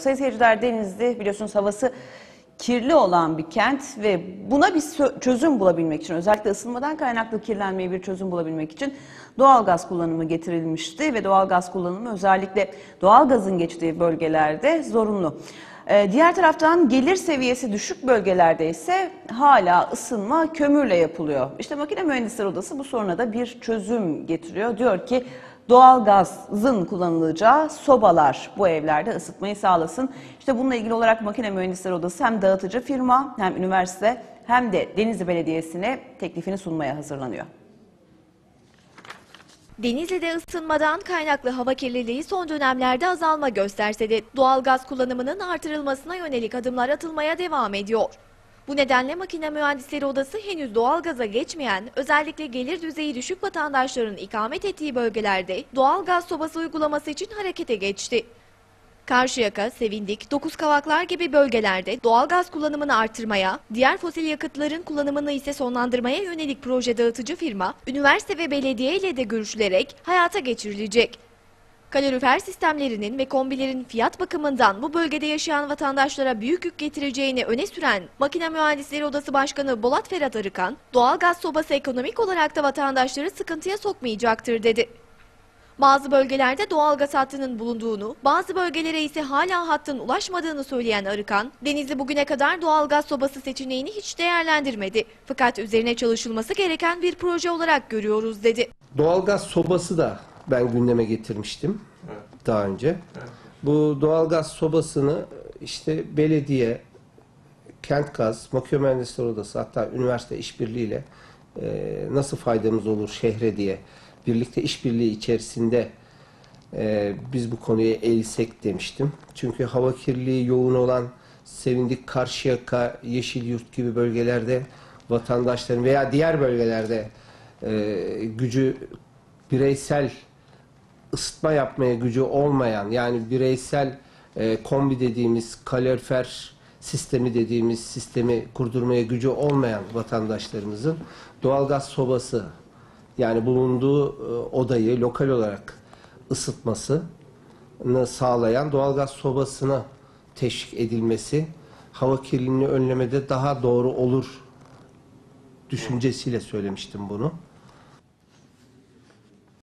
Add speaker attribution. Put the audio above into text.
Speaker 1: Sayın seyirciler Denizli biliyorsunuz havası kirli olan bir kent ve buna bir çözüm bulabilmek için özellikle ısınmadan kaynaklı kirlenmeye bir çözüm bulabilmek için doğalgaz kullanımı getirilmişti ve doğalgaz kullanımı özellikle doğalgazın geçtiği bölgelerde zorunlu. Ee, diğer taraftan gelir seviyesi düşük bölgelerde ise hala ısınma kömürle yapılıyor. İşte Makine Mühendisleri Odası bu soruna da bir çözüm getiriyor. Diyor ki doğalgazın kullanılacağı sobalar bu evlerde ısıtmayı sağlasın. İşte bununla ilgili olarak Makine Mühendisleri Odası hem dağıtıcı firma hem üniversite hem de Denizli Belediyesi'ne teklifini sunmaya hazırlanıyor.
Speaker 2: Denizli'de ısınmadan kaynaklı hava kirliliği son dönemlerde azalma gösterse de doğalgaz kullanımının artırılmasına yönelik adımlar atılmaya devam ediyor. Bu nedenle Makine Mühendisleri Odası henüz doğalgaza geçmeyen, özellikle gelir düzeyi düşük vatandaşların ikamet ettiği bölgelerde doğalgaz sobası uygulaması için harekete geçti. Karşıyaka, Sevindik, Dokuz Kavaklar gibi bölgelerde doğalgaz kullanımını artırmaya, diğer fosil yakıtların kullanımını ise sonlandırmaya yönelik proje dağıtıcı firma, üniversite ve belediye ile de görüşülerek hayata geçirilecek. Kalorifer sistemlerinin ve kombilerin fiyat bakımından bu bölgede yaşayan vatandaşlara büyük yük getireceğini öne süren Makine Mühendisleri Odası Başkanı Bolat Ferhat Arıkan, doğalgaz sobası ekonomik olarak da vatandaşları sıkıntıya sokmayacaktır dedi. Bazı bölgelerde doğalgaz hattının bulunduğunu, bazı bölgelere ise hala hattın ulaşmadığını söyleyen Arıkan, Denizli bugüne kadar doğalgaz sobası seçeneğini hiç değerlendirmedi. Fakat üzerine çalışılması gereken bir proje olarak görüyoruz dedi.
Speaker 3: Doğalgaz sobası da ben gündeme getirmiştim daha önce. Bu doğalgaz sobasını işte belediye, kent gaz, makine mühendisleri odası hatta üniversite işbirliğiyle e, nasıl faydamız olur şehre diye birlikte işbirliği içerisinde e, biz bu konuya eğilsek demiştim. Çünkü hava kirliliği yoğun olan Sevindik, Karşıyaka, Yeşilyurt gibi bölgelerde vatandaşların veya diğer bölgelerde e, gücü bireysel ısıtma yapmaya gücü olmayan yani bireysel e, kombi dediğimiz kalorifer sistemi dediğimiz sistemi kurdurmaya gücü olmayan vatandaşlarımızın doğalgaz sobası yani bulunduğu e, odayı lokal olarak ısıtmasını sağlayan doğalgaz sobasına teşvik edilmesi hava kirliliğini önlemede daha doğru olur düşüncesiyle söylemiştim bunu.